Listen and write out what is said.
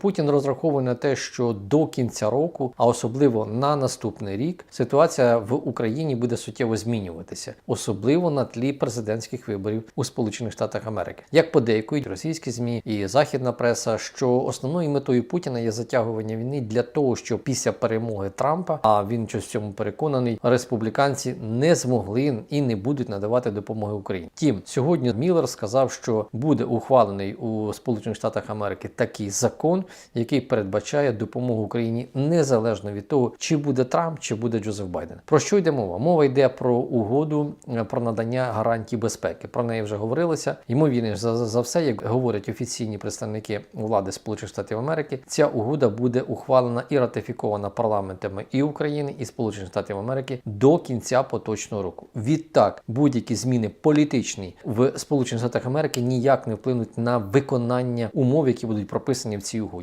Путін розраховує на те, що до кінця року, а особливо на наступний рік, ситуація в Україні буде суттєво змінюватися, особливо на тлі президентських виборів у Сполучених Штатах Америки. Як подейкують російські змі і західна преса, що основною метою Путіна є затягування війни для того, щоб після перемоги Трампа, а він щось в цьому переконаний, республіканці не змогли і не будуть надавати допомоги Україні. Тім сьогодні Міллер сказав, що буде ухвалений у Сполучених Штатах Америки такий закон, який передбачає допомогу Україні незалежно від того, чи буде Трамп, чи буде Джозеф Байден. Про що йде мова? Мова йде про угоду е, про надання гарантій безпеки. Про неї вже говорилося. Ймовірніше за, за за все, як говорять офіційні представники влади Сполучених Штатів Америки, ця угода буде ухвалена і ратифікована парламентами і України, і Сполучених Штатів Америки до кінця поточного року. Відтак, будь-які зміни політичні в Сполучених Штатах Америки ніяк не вплинуть на виконання умов, які будуть прописані в цій угоді.